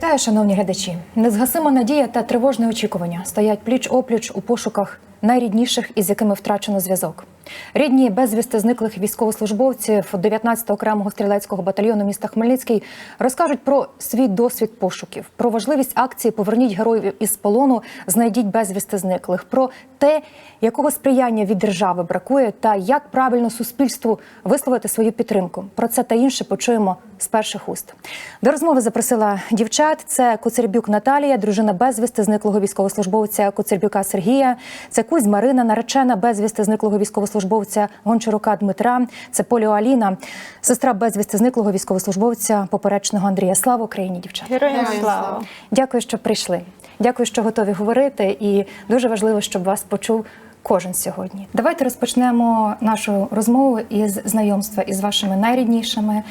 Вітаю, шановні глядачі. Незгасима надія та тривожне очікування стоять пліч опліч у пошуках найрідніших, із якими втрачено зв'язок. Рідні безвісти зниклих військовослужбовців 19-го окремого стрілецького батальйону міста Хмельницький розкажуть про свій досвід пошуків, про важливість акції Поверніть героїв із полону, знайдіть безвісти зниклих, про те, якого сприяння від держави бракує, та як правильно суспільству висловити свою підтримку. Про це та інше почуємо з перших уст. До розмови запросила дівчат. Це Коцербюк Наталія, дружина безвісти зниклого військовослужбовця Коцербюка Сергія. Це Кузь Марина, наречена безвісти зниклого військовослужбовця Гончарука Дмитра. Це Поліо Аліна, сестра безвісти зниклого військовослужбовця поперечного Андрія. Слава Україні, дівчата! Героям слава! Дякую, що прийшли. Дякую, що готові говорити. І дуже важливо, щоб вас почув кожен сьогодні. Давайте розпочнемо нашу розмову із знайомства із вашими найріднішими.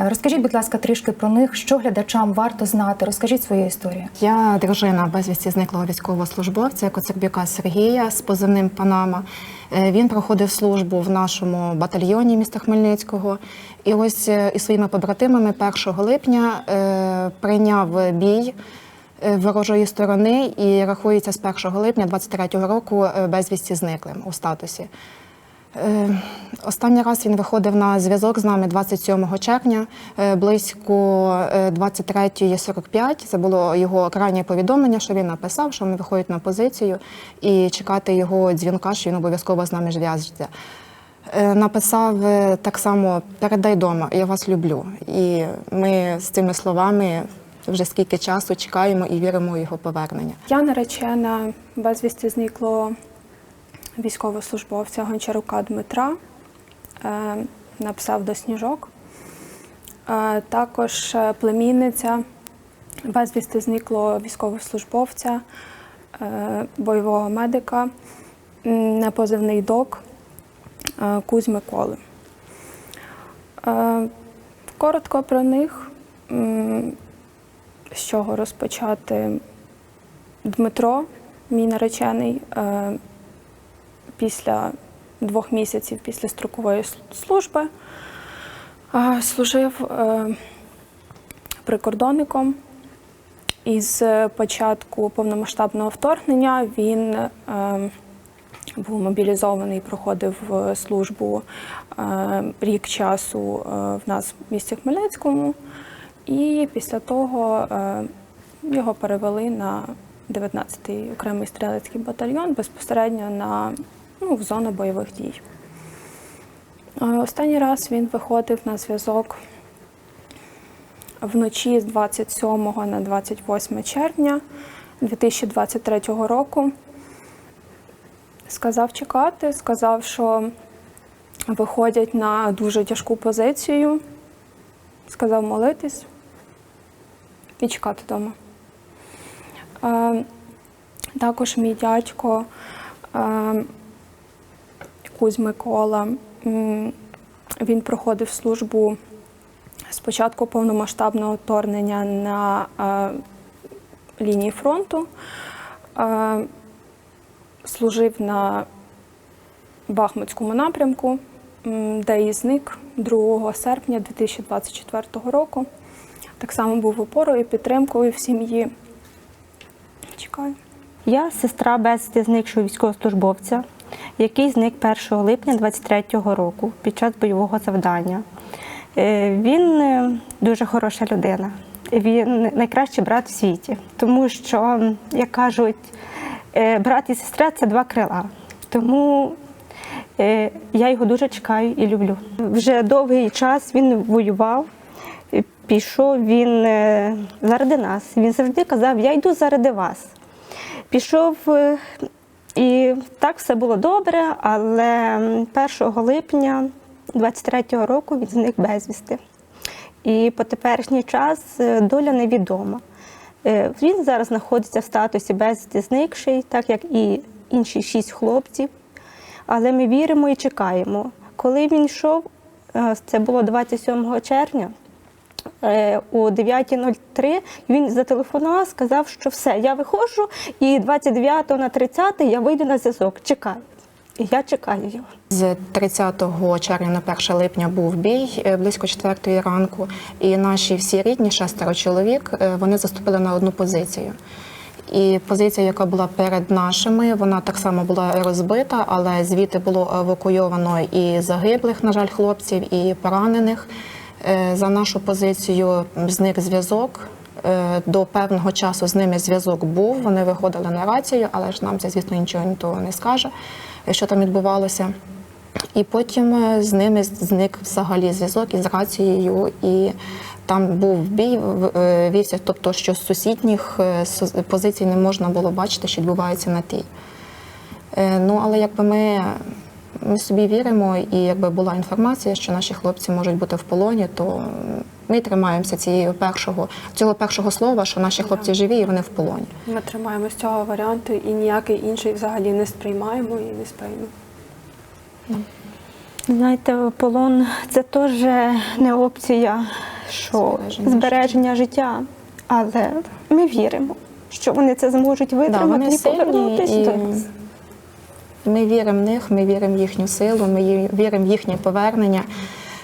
Е, Розкажіть, будь ласка, трішки про них, що глядачам варто знати. Розкажіть свою історію. Я дружина безвісті зниклого військовослужбовця Коцербюка Сергія з позивним Панама. Е, Він проходив службу в нашому батальйоні міста Хмельницького. І ось е, із своїми побратимами 1 липня прийняв бій ворожої сторони і рахується з 1 липня 23-го року безвісті зниклим у статусі. Е, Останній раз він виходив на зв'язок з нами 27 червня, е, близько е, 23.45. Це було його крайнє повідомлення, що він написав, що ми виходять на позицію і чекати його дзвінка, що він обов'язково з нами зв'яжеться. Е, Написав е, так само передай дома, я вас люблю. І ми з цими словами вже скільки часу чекаємо і віримо у його повернення. Я наречена безвісті зниклого військовослужбовця Гончарука Дмитра е, на псевдосніжок. Е, також е, племінниця безвісти зниклого військовослужбовця, бойового медика на позивний док Кузь Миколи. Коротко про них. З чого розпочати Дмитро, мій наречений, після двох місяців після строкової служби служив е, прикордонником. Із початку повномасштабного вторгнення він е, був мобілізований, проходив е, службу рік часу в нас в місті Хмельницькому. І після того його перевели на 19-й окремий стрілецький батальйон безпосередньо на ну, в зону бойових дій. Останній раз він виходив на зв'язок вночі з 27 на 28 червня 2023 року. Сказав чекати, сказав, що виходять на дуже тяжку позицію. Сказав молитись і чекати вдома. Е, також мій дядько е, Кузь Микола, він проходив службу з початку повномасштабного вторгнення на е, лінії фронту. Е, служив на Бахмутському напрямку, де і зник 2 серпня 2024 року. Так само був опорою підтримкою в сім'ї. Чекаю. Я сестра безвісти зникшого військовослужбовця, який зник 1 липня 23-го року під час бойового завдання. Е, Він е, дуже хороша людина. Він найкращий брат в світі, тому що, як кажуть, е, брат і сестра це два крила. Тому я його дуже чекаю і люблю. Вже довгий час він воював. Пішов він заради нас. Він завжди казав: Я йду заради вас. Пішов так все було добре, але 1 липня 23-го року він зник безвісти. І по теперішній час е, доля невідома. Е, Він зараз знаходиться в статусі безвісти зникший, так як і інші шість хлопців. Але ми віримо і чекаємо. Коли він йшов, е, це було 27 червня, о 9.03 він зателефонував, сказав, що все, я виходжу, і 29 на 30 я вийду на зв'язок, чекай. І я чекаю його. З 30 червня на 1 липня був бій е, близько 4 ранку, і наші всі рідні, шестеро чоловік, е, вони заступили на одну позицію. І позиція, яка була перед нашими, вона так само була розбита, але звідти було евакуйовано і загиблих, на жаль, хлопців, і поранених. Е, За нашу позицію зник зв'язок. Е, До певного часу з ними зв'язок був. Вони виходили на рацію, але ж нам це, звісно, нічого ніхто не скаже, що там відбувалося. І потім е, з ними зник взагалі зв'язок із рацією, і там був бій, е, вівся, тобто, що з сусідніх е, позицій не можна було бачити, що відбувається на тій. Е, Ну, але якби ми, ми собі віримо, і якби була інформація, що наші хлопці можуть бути в полоні, то ми тримаємося цієї першого, цього першого слова, що наші хлопці живі і вони в полоні. Ми тримаємось цього варіанту і ніякий інший взагалі не сприймаємо і не сприймемо. Знаєте, полон це теж не опція, що Збереження збереження життя. Але ми віримо, що вони це зможуть витримати вони і повернутися і- до нас. Ми віримо в них, ми віримо в їхню силу, ми віримо в їхнє повернення.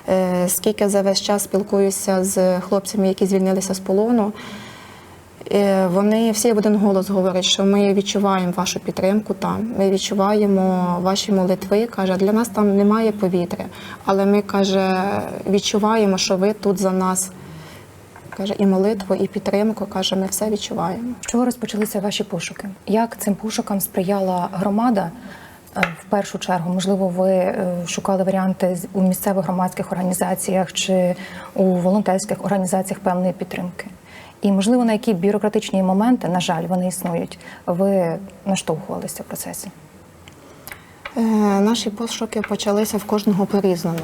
Е, Скільки за весь час спілкуюся з хлопцями, які звільнилися з полону, е, вони всі в один голос говорять, що ми відчуваємо вашу підтримку там, ми відчуваємо ваші молитви. Каже, для нас там немає повітря, але ми каже, відчуваємо, що ви тут за нас. Каже, і молитву, і підтримку. Каже, ми все відчуваємо. Чого розпочалися ваші пошуки? Як цим пошукам сприяла громада? В першу чергу, можливо, ви е, шукали варіанти у місцевих громадських організаціях чи у волонтерських організаціях певної підтримки. І можливо, на які бюрократичні моменти, на жаль, вони існують, ви наштовхувалися в процесі. Е, Наші пошуки почалися в кожного по-різному.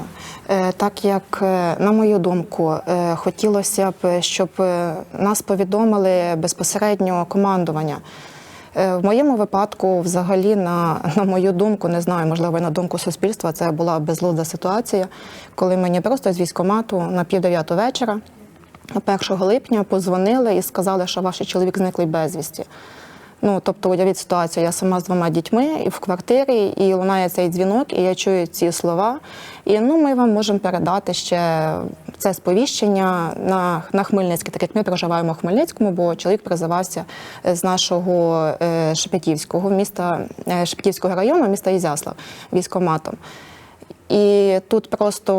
Е, Так як, на мою думку, хотілося б, щоб нас повідомили безпосередньо командування. Е, В моєму випадку, взагалі, на, на мою думку, не знаю, можливо, на думку суспільства, це була безлуда ситуація, коли мені просто з військкомату на пів дев'яту вечора, 1 липня, позвонили і сказали, що ваш чоловік зниклий безвісті. Ну, тобто, уявіть ситуацію, я сама з двома дітьми і в квартирі, і лунає цей дзвінок, і я чую ці слова. І ну, ми вам можемо передати ще це сповіщення на, на Хмельницький, так як ми проживаємо в Хмельницькому, бо чоловік призивався з нашого е, Шепетівського міста, е, Шепетівського району, міста Ізяслав, військоматом. І тут просто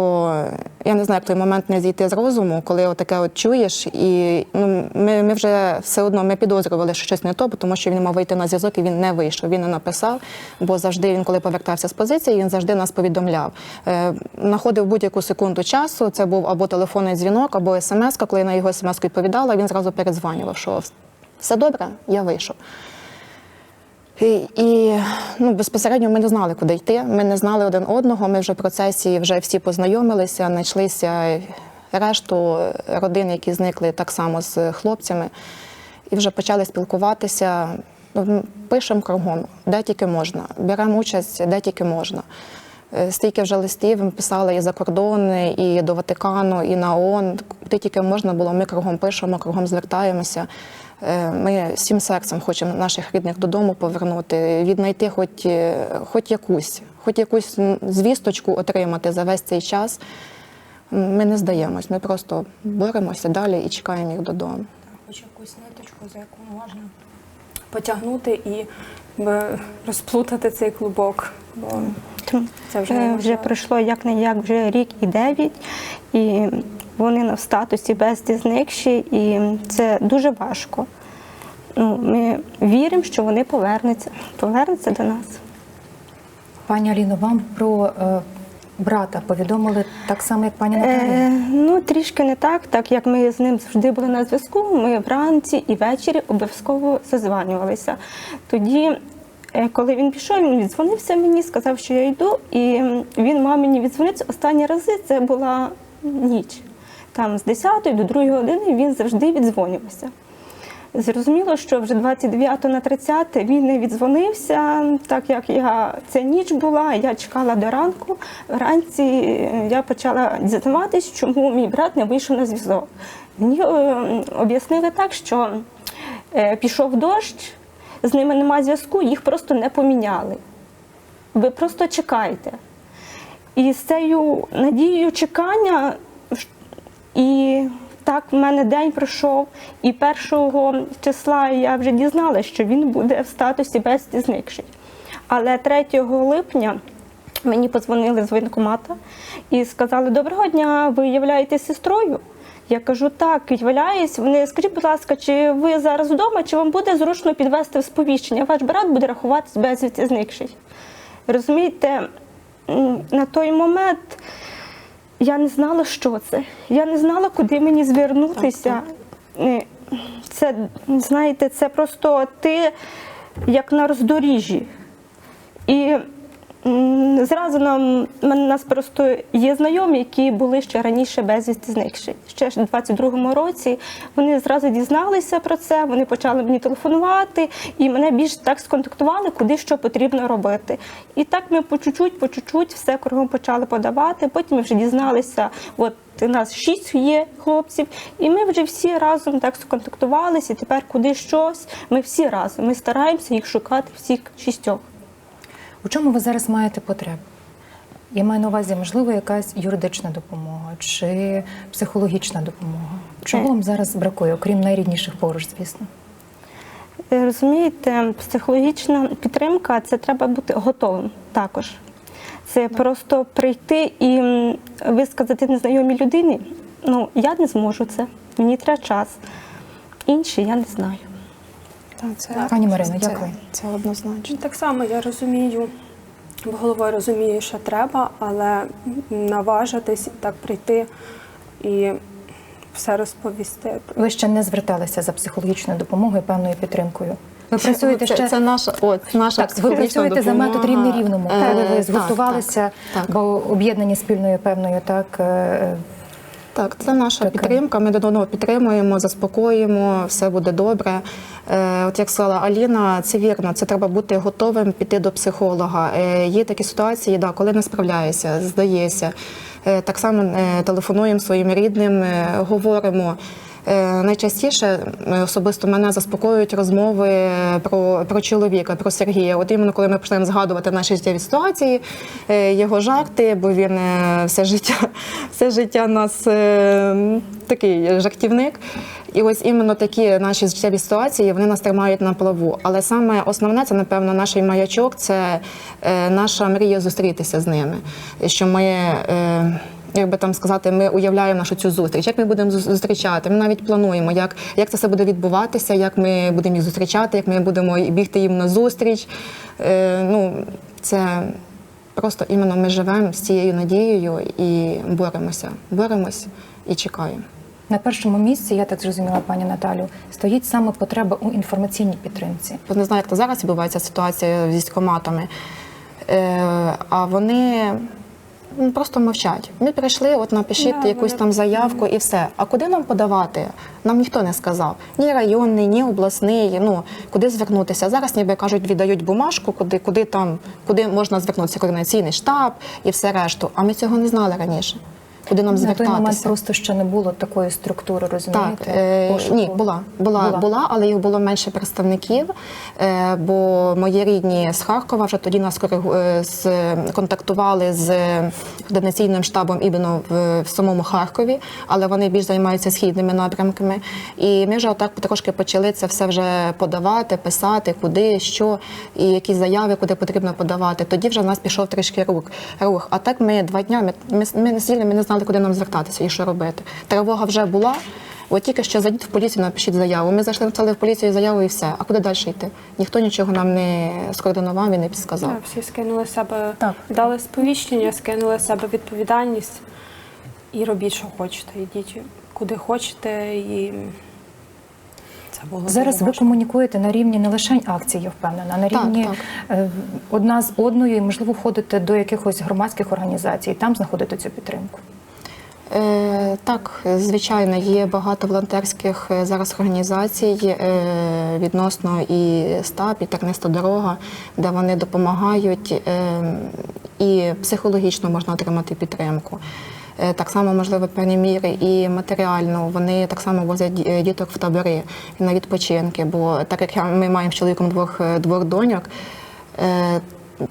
я не знаю, той момент не зійти з розуму, коли отаке от чуєш, і ну ми, ми вже все одно ми підозрювали, що щось не то, тому що він мав вийти на зв'язок і він не вийшов. Він не написав, бо завжди він, коли повертався з позиції, він завжди нас повідомляв. Е, Находив будь-яку секунду часу. Це був або телефонний дзвінок, або смс. Коли я на його смс відповідала, він зразу передзванював, що все добре, я вийшов. І, і ну, безпосередньо ми не знали, куди йти. Ми не знали один одного. Ми вже в процесі вже всі познайомилися, знайшлися решту родин, які зникли так само з хлопцями, і вже почали спілкуватися. Ну, Пишемо кругом, де тільки можна, беремо участь, де тільки можна. Е, Стільки вже листів ми писали і за кордон, і до Ватикану, і на ООН. Де тільки можна було, ми кругом пишемо, кругом звертаємося. Е, Ми всім серцем хочемо наших рідних додому повернути, віднайти хоч, е, хоч якусь, хоч якусь звісточку отримати за весь цей час. Ми не здаємось, ми просто боремося далі і чекаємо їх додому. Хоч якусь ниточку, за яку можна потягнути і розплутати цей клубок. Бо це вже Е, вже пройшло як не як вже рік і дев'ять, і вони на статусі безді зникші, і це дуже важко. Ну, ми віримо, що вони повернуться, повернуться до нас. Пані Аліно, вам про е, брата повідомили так само, як пані Наталія? Е, ну, трішки не так, так як ми з ним завжди були на зв'язку, ми вранці і ввечері обов'язково зазванювалися. Тоді, е, коли він пішов, він віддзвонився мені, сказав, що я йду, і він мав мені віддзвонитися останні рази, це була ніч. Там з 10 до 2 години він завжди віддзвонювався. Зрозуміло, що вже 29 на 30 він не віддзвонився, так як я ця ніч була, я чекала до ранку. Вранці е, я почала дізнаватись, чому мій брат не вийшов на зв'язок. Мені е, об'яснили так, що е, пішов дощ, з ними немає зв'язку, їх просто не поміняли. Ви просто чекайте. І з цією надією чекання, і так в мене день пройшов, і першого числа я вже дізналася, що він буде в статусі безвісти зникший. Але 3 липня мені подзвонили з воєнкомата і сказали: Доброго дня, ви являєтесь сестрою? Я кажу, так, являюсь. Вони скажіть, будь ласка, чи ви зараз вдома, чи вам буде зручно підвести в сповіщення? Ваш брат буде рахуватись безвісти зникший. Розумієте, на той момент я не знала, що це. Я не знала, куди мені звернутися. Е, Це, знаєте, це просто ти як на роздоріжжі. І зразу нам нас просто є знайомі, які були ще раніше безвісти зникші. Ще ж у 22-му році вони зразу дізналися про це, вони почали мені телефонувати, і мене більш так сконтактували, куди що потрібно робити. І так ми по чуть-чуть, по чуть-чуть все кругом почали подавати. Потім ми вже дізналися, от у нас шість є хлопців, і ми вже всі разом так сконтактувалися. І тепер куди щось, ми всі разом. Ми стараємося їх шукати всіх шістьох. У чому ви зараз маєте потребу? Я маю на увазі, можливо, якась юридична допомога чи психологічна допомога. Чого Е. вам зараз бракує, окрім найрідніших поруч, звісно? Е, Розумієте, психологічна підтримка це треба бути готовим також. Це просто прийти і висказати незнайомій людині. Ну, я не зможу це. Мені треба час. Інші я не знаю. Так, це, Пані Марино, це, як ви? Це однозначно. Так само я розумію, головою розумію, що треба, але наважитись і так прийти і все розповісти. Ви ще не зверталися за психологічною допомогою, певною підтримкою. Ви працюєте це, ще це наша, от, наша так, ви працюєте за метод рівний рівному, Е, коли ви так, згуртувалися, так, так. бо об'єднані спільною певною так е, Так, це наша Така. підтримка. Ми до одного підтримуємо, заспокоїмо, все буде добре. Е, от як сказала Аліна, це вірно. Це треба бути готовим піти до психолога. Е, є такі ситуації, да, коли не справляєшся, здається. Е, так само е, телефонуємо своїм рідним, е, говоримо. Е, Найчастіше е, особисто мене заспокоюють розмови про, про чоловіка, про Сергія. От іменно коли ми почнемо згадувати наші життєві ситуації, е, його жарти, бо він все життя, все життя нас такий жартівник. І ось іменно такі наші життєві ситуації вони нас тримають на плаву. Але саме основне це, напевно, наш маячок це наша мрія зустрітися з ними. Що ми. Як би там сказати, ми уявляємо нашу цю зустріч, як ми будемо зустрічати. Ми навіть плануємо, як, як це все буде відбуватися, як ми будемо їх зустрічати, як ми будемо бігти їм на зустріч. Е, ну, це просто іменно ми живемо з цією надією і боремося. Боремось і чекаємо. на першому місці, я так зрозуміла, пані Наталю, стоїть саме потреба у інформаційній підтримці. Не знаю, як то зараз відбувається ситуація з військкоматами. Е, а вони просто мовчать. Ми прийшли, от напишіть Да, якусь там заявку і все. А куди нам подавати? Нам ніхто не сказав. Ні районний, ні обласний. Ну куди звернутися? Зараз ніби кажуть, віддають бумажку, куди, куди там, куди можна звернутися, координаційний штаб і все решту. А ми цього не знали раніше. Куди нам На той момент просто ще не було такої структури, розумієте? Так, е, ні, була, була, Була. була, але їх було менше представників. Е, бо мої рідні з Харкова вже тоді нас е, з, контактували з координаційним штабом іменно в, в самому Харкові, але вони більш займаються східними напрямками. І ми вже отак потрошки почали це все вже подавати, писати, куди, що, і які заяви, куди потрібно подавати. Тоді вже в нас пішов трішки рух. рух. А так ми два дня ми, ми, ми не сіли, ми не знали, куди нам звертатися і що робити. Тривога вже була. От тільки що зайдіть в поліцію, напишіть заяву. Ми зайшли написали в поліцію заяву і все. А куди далі йти? Ніхто нічого нам не скоординував і не підсказав. Так, всі скинули себе, Так. дали сповіщення, скинули себе відповідальність і робіть, що хочете. Йдіть куди хочете, і це було Зараз ви важко. комунікуєте на рівні не лише акцій, я впевнена, а на рівні так. е, одна з одною, і можливо входите до якихось громадських організацій, і там знаходите цю підтримку. Е, так, звичайно, є багато волонтерських е, зараз організацій е, відносно і СТАП, і Терниста дорога, де вони допомагають і психологічно можна отримати підтримку. Так само, можливо, певні міри і матеріально. Вони так само возять діток в табори на відпочинки. Бо так як ми маємо з чоловіком двох, двох доньок,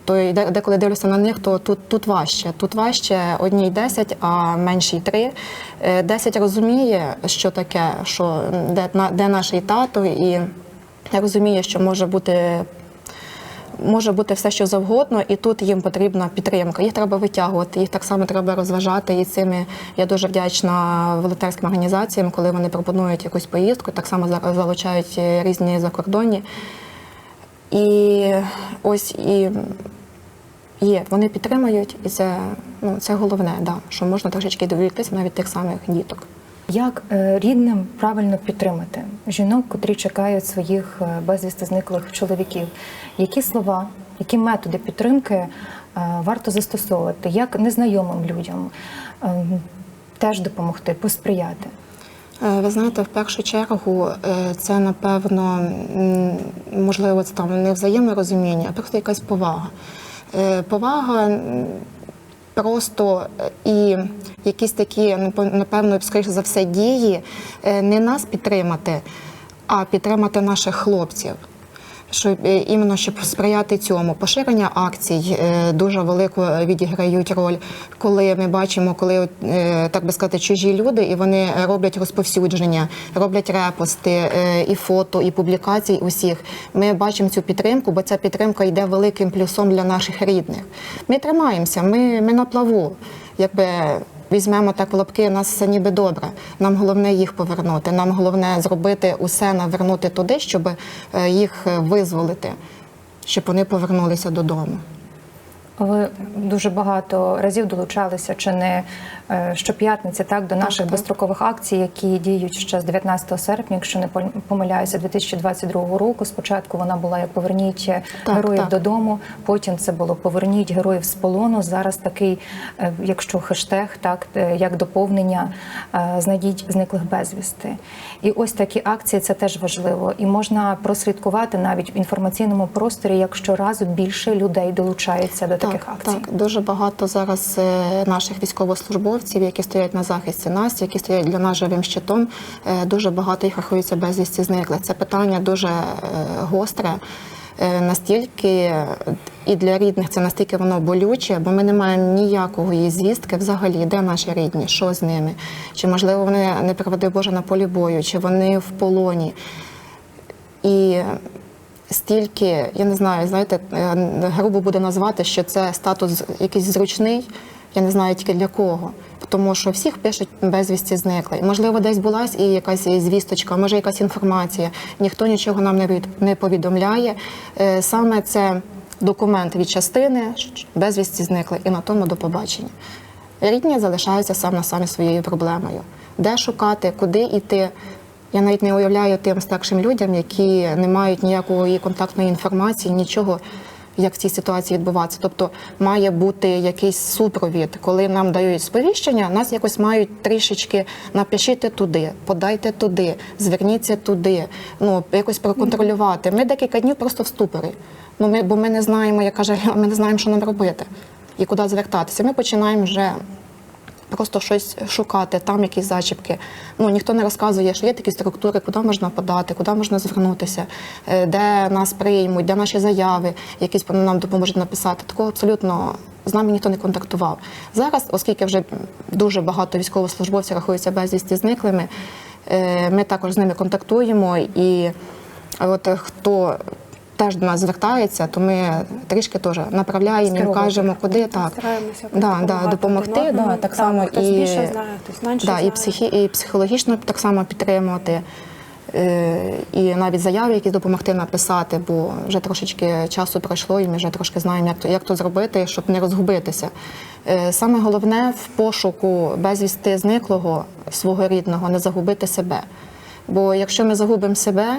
то й де- деколи дивлюся на них, то тут, тут важче. Тут важче одній 10, а меншій 3. 10 розуміє, що таке, що де, на- де наш тато, і розуміє, що може бути може бути все, що завгодно, і тут їм потрібна підтримка. Їх треба витягувати, їх так само треба розважати. І цими я дуже вдячна волонтерським організаціям, коли вони пропонують якусь поїздку, так само залучають е, різні закордонні. І ось і є, вони підтримують, і це, ну, це головне, да, що можна трошечки довіритися навіть тих самих діток. Як е, рідним правильно підтримати жінок, котрі чекають своїх е, безвісти зниклих чоловіків? Які слова, які методи підтримки е, варто застосовувати? Як незнайомим людям е, теж допомогти, посприяти? Е, Ви знаєте, в першу чергу е, це напевно можливо це там не взаємне розуміння, а просто якась повага. Е, Повага просто і якісь такі, напев- напевно, скоріше за все, дії не нас підтримати, а підтримати наших хлопців. Щоб е, іменно щоб сприяти цьому поширення акцій е, дуже велику відіграють роль, коли ми бачимо, коли е, так би сказати, чужі люди, і вони роблять розповсюдження, роблять репости е, і фото, і публікацій усіх. Ми бачимо цю підтримку, бо ця підтримка йде великим плюсом для наших рідних. Ми тримаємося, ми, ми на плаву. Якби візьмемо так в лапки, нас все ніби добре. Нам головне їх повернути. Нам головне зробити усе, навернути туди, щоб е, їх е, визволити, щоб вони повернулися додому. Ви дуже багато разів долучалися чи не щоп'ятниці, так до наших так. безстрокових акцій, які діють ще з 19 серпня, якщо не пом- помиляюся, 2022 року. Спочатку вона була як поверніть Так, героїв так. додому. Потім це було поверніть героїв з полону. Зараз такий, е, якщо хештег, так е, як доповнення, е, знайдіть зниклих безвісти. І ось такі акції це теж важливо, і можна прослідкувати навіть в інформаційному просторі, як щоразу більше людей долучається до таких акцій. Так, дуже багато зараз е, наших військовослужбовців, які стоять на захисті нас, які стоять для нас живим щитом. е, Дуже багато їх рахується безвісті зниклих. Це питання дуже е, гостре. е, Настільки і для рідних це настільки воно болюче, бо ми не маємо ніякого її звістки взагалі, де наші рідні, що з ними, чи можливо вони не приведи Боже на полі бою, чи вони в полоні. І стільки, я не знаю, знаєте, грубо буде назвати, що це статус якийсь зручний, я не знаю тільки для кого. Тому що всіх пишуть безвісті зникли. Можливо, десь була і якась звісточка, може якась інформація. Ніхто нічого нам не не повідомляє. Е, Саме це документ від частини, безвісті зникли, і на тому до побачення. Рідні залишаються сам на самі своєю проблемою. Де шукати, куди йти. Я навіть не уявляю тим старшим людям, які не мають ніякої контактної інформації, нічого, як в цій ситуації відбуватися. Тобто має бути якийсь супровід, коли нам дають сповіщення, нас якось мають трішечки напишіть туди, подайте туди, зверніться туди, ну якось проконтролювати. Ми декілька днів просто в ступорі. Ну ми, бо ми не знаємо, як каже, ми не знаємо, що нам робити і куди звертатися. Ми починаємо вже просто щось шукати, там якісь зачіпки. Ну ніхто не розказує, що є такі структури, куди можна подати, куди можна звернутися, е, де нас приймуть, де наші заяви, якісь нам допоможуть написати. Такого абсолютно. З нами ніхто не контактував. Зараз, оскільки вже дуже багато військовослужбовців рахуються безвісті зниклими, е, ми також з ними контактуємо. І от е, хто теж до нас звертається, то ми трішки теж направляємо їм, кажемо, куди так. Стараємося Да, да, допомогти, да, так само хтось і, більше знає, хтось менше да, знає. і, психі, і психологічно так само підтримувати. Е, І навіть заяви, які допомогти написати, бо вже трошечки часу пройшло, і ми вже трошки знаємо, як то, як то зробити, щоб не розгубитися. Е, Саме головне в пошуку безвісти зниклого свого рідного не загубити себе. Бо якщо ми загубимо себе,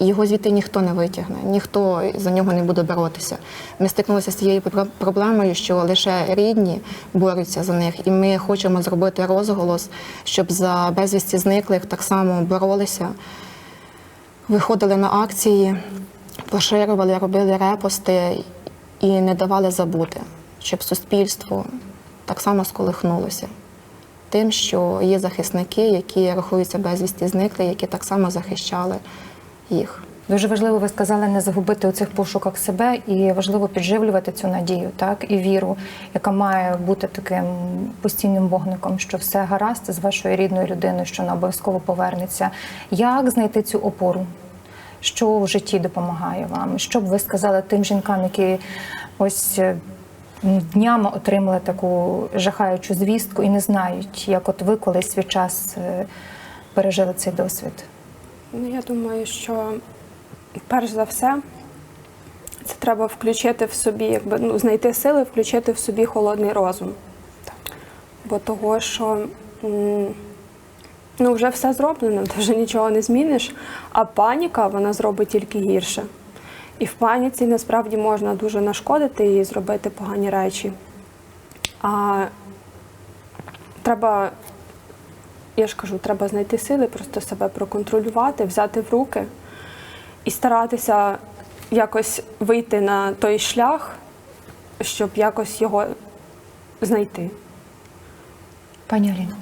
його звідти ніхто не витягне, ніхто за нього не буде боротися. Ми стикнулися з цією проблемою, що лише рідні борються за них, і ми хочемо зробити розголос, щоб за безвісті зниклих так само боролися, виходили на акції, поширювали, робили репости і не давали забути, щоб суспільство так само сколихнулося. Тим, що є захисники, які рахуються безвісті зникли, які так само захищали їх. Дуже важливо, ви сказали, не загубити у цих пошуках себе і важливо підживлювати цю надію, так і віру, яка має бути таким постійним вогником, що все гаразд з вашою рідною людиною, що вона обов'язково повернеться. Як знайти цю опору? Що в житті допомагає вам? Що б ви сказали тим жінкам, які ось е, днями отримали таку жахаючу звістку і не знають, як от ви колись свій час е, пережили цей досвід? Ну, я думаю, що перш за все це треба включити в собі, якби ну, знайти сили, включити в собі холодний розум. Бо того, що ну, вже все зроблено, ти вже нічого не зміниш, а паніка вона зробить тільки гірше. І в паніці насправді можна дуже нашкодити і зробити погані речі. А треба я ж кажу, треба знайти сили, просто себе проконтролювати, взяти в руки і старатися якось вийти на той шлях, щоб якось його знайти. Пані Аліна.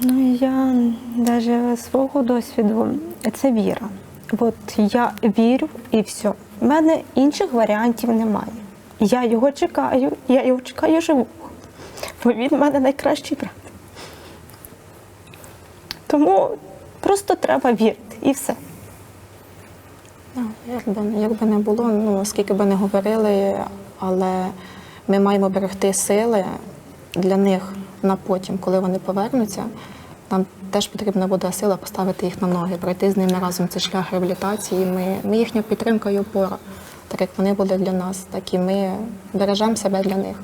Ну, я навіть свого досвіду це віра. От я вірю і все. У мене інших варіантів немає. Я його чекаю, я його чекаю живого. Бо він в мене найкращий брат. Тому просто треба вірити і все. Ну, Якби, якби не було, ну скільки би не говорили, але ми маємо берегти сили для них на потім, коли вони повернуться. Нам теж потрібна буде сила поставити їх на ноги, пройти з ними разом цей шлях реабілітації. Ми, ми їхня підтримка і опора. Так як вони були для нас, так і ми бережемо себе для них.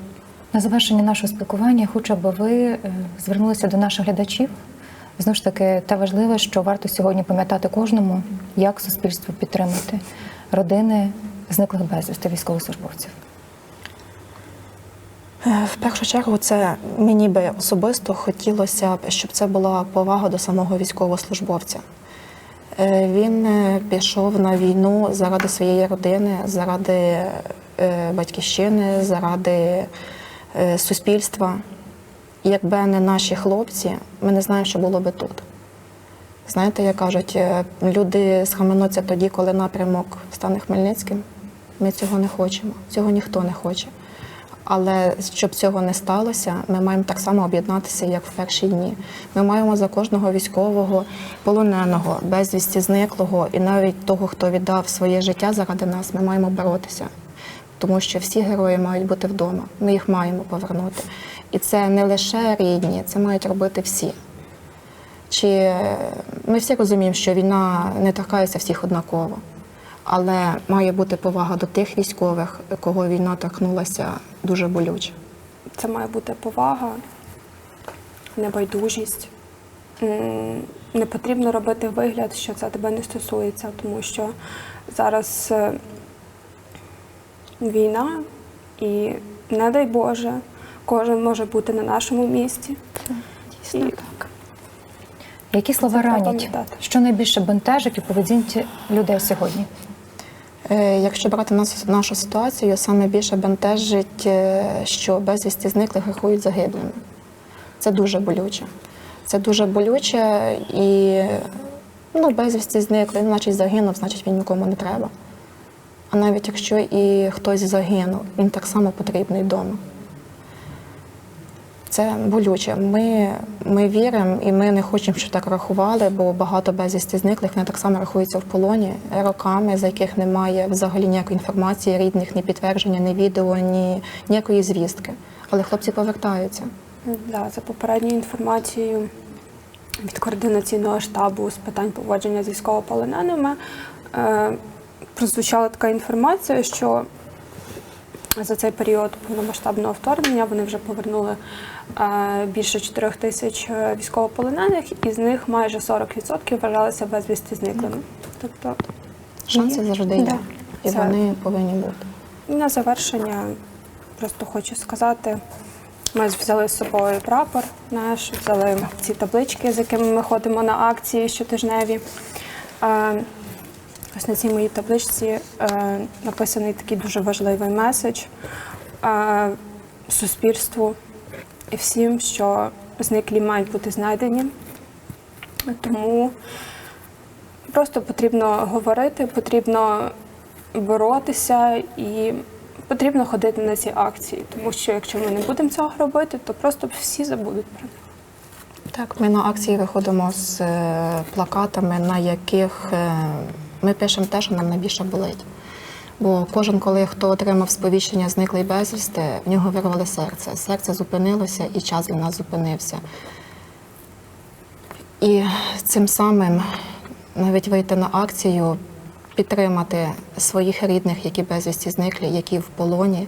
На завершення нашого спілкування хочу, аби ви е, звернулися до наших глядачів. Знову ж таки, те важливе, що варто сьогодні пам'ятати кожному, як суспільство підтримати родини зниклих безвісти військовослужбовців. В першу чергу, це мені би особисто хотілося б, щоб це була повага до самого військовослужбовця. Е, Він е, пішов на війну заради своєї родини, заради е, батьківщини, заради суспільства. Якби не наші хлопці, ми не знаємо, що було би тут. Знаєте, як кажуть, е, люди схаменуться тоді, коли напрямок стане Хмельницьким. Ми цього не хочемо, цього ніхто не хоче. Але щоб цього не сталося, ми маємо так само об'єднатися, як в перші дні. Ми маємо за кожного військового, полоненого, безвісті зниклого і навіть того, хто віддав своє життя заради нас, ми маємо боротися. Тому що всі герої мають бути вдома. Ми їх маємо повернути. І це не лише рідні, це мають робити всі. Чи е, ми всі розуміємо, що війна не торкається всіх однаково, але має бути повага до тих військових, кого війна торкнулася дуже болюче. Це має бути повага, небайдужість. Не потрібно робити вигляд, що це тебе не стосується, тому що зараз е, війна, і не дай Боже, кожен може бути на нашому місці. Дійсно І- так. Які слова ранять? пам'ятати. Що найбільше бентежить у поведінці людей сьогодні? Е, Якщо брати нас, нашу ситуацію, саме більше бентежить, е, що безвісті зниклих рахують загиблими. Це дуже болюче. Це дуже болюче і ну, безвісті зникли, значить загинув, значить він нікому не треба. А навіть якщо і хтось загинув, він так само потрібний вдома. Це болюче. Ми, ми віримо і ми не хочемо, щоб так рахували, бо багато безвісті зниклих вони так само рахуються в полоні роками, за яких немає взагалі ніякої інформації, рідних, ні підтвердження, ні відео, ні ніякої звістки. Але хлопці повертаються. Да, за попередньою інформацією від координаційного штабу з питань поводження з військовополоненими е, прозвучала така інформація, що за цей період повномасштабного вторгнення вони вже повернули е, більше 4 тисяч е, військовополонених, і з них майже 40% вважалися безвісти зниклими. Тобто Шанси завжди є, Да. і Це- вони повинні бути. І на завершення просто хочу сказати: ми взяли з собою прапор наш, взяли ці таблички, з якими ми ходимо на акції щотижневі. Ось на цій моїй табличці е, написаний такий дуже важливий меседж е, суспільству і всім, що зниклі мають бути знайдені. Тому Просто потрібно говорити, потрібно боротися і потрібно ходити на ці акції, тому що якщо ми не будемо цього робити, то просто всі забудуть про них. Так, ми на акції виходимо з е, плакатами, на яких е, ми пишемо те, що нам найбільше болить. Бо кожен, коли хто отримав сповіщення зниклий безвісти, в нього вирвали серце. Серце зупинилося і час для нас зупинився. І цим самим навіть вийти на акцію, підтримати своїх рідних, які безвісті зниклі, які в полоні,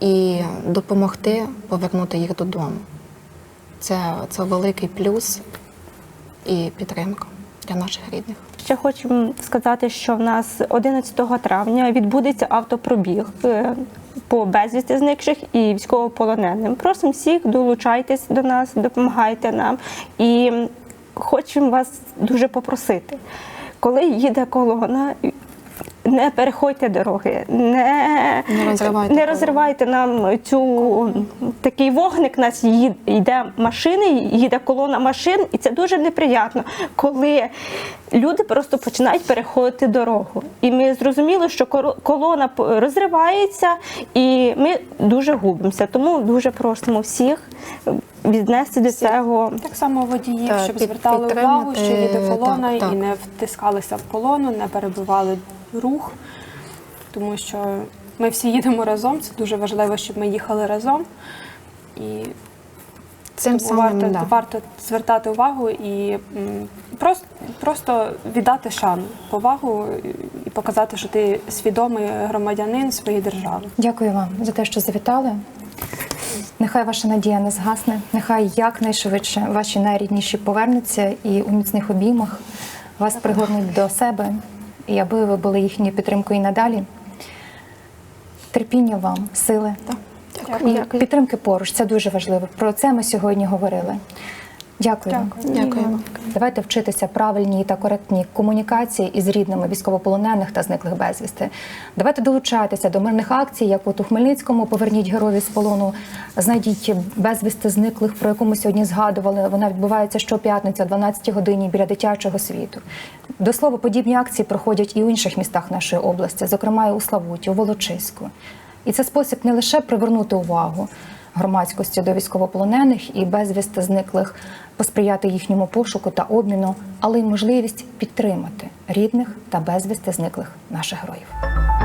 і допомогти повернути їх додому. Це, це великий плюс і підтримка для наших рідних. Ще хочу сказати, що в нас 11 травня відбудеться автопробіг е, по безвісти зникших і військовополоненим. Просимо всіх, долучайтесь до нас, допомагайте нам. І хочемо вас дуже попросити, коли їде колона. Не переходьте дороги, не, Не розривайте не розривайте нам цю такий вогник. Нас їд- йде машини, їде колона машин, і це дуже неприємно, коли люди просто починають переходити дорогу. І ми зрозуміли, що колона розривається, і ми дуже губимося. Тому дуже просимо всіх віднести до цього. Так само водіїв, Так, щоб під- звертали увагу, що їде колона, так, так. і не втискалися в колону, не перебивали рух, тому що ми всі їдемо разом. Це дуже важливо, щоб ми їхали разом. І Цим тому варто, да. варто звертати увагу і просто, просто віддати шану, повагу і показати, що ти свідомий громадянин своєї держави. Дякую вам за те, що завітали. Нехай ваша надія не згасне, нехай якнайшвидше ваші найрідніші повернуться і у міцних обіймах вас пригорнуть до себе, і аби ви були їхньою підтримкою і надалі. Терпіння вам, сили Дякую. і підтримки поруч. Це дуже важливо. Про це ми сьогодні говорили. Дякую. вам. Дякую. Давайте вчитися правильній та коректній комунікації із рідними військовополонених та зниклих безвісти. Давайте долучайтеся до мирних акцій, як от у Хмельницькому поверніть героїв з полону, знайдіть безвісти зниклих, про яку ми сьогодні згадували. Вона відбувається щоп'ятниці о 12 годині біля дитячого світу. До слова, подібні акції проходять і у інших містах нашої області, зокрема і у Славуті, у Волочиську. І це спосіб не лише привернути увагу громадськості до військовополонених і безвісти зниклих, посприяти їхньому пошуку та обміну, але й можливість підтримати рідних та безвісти зниклих наших героїв.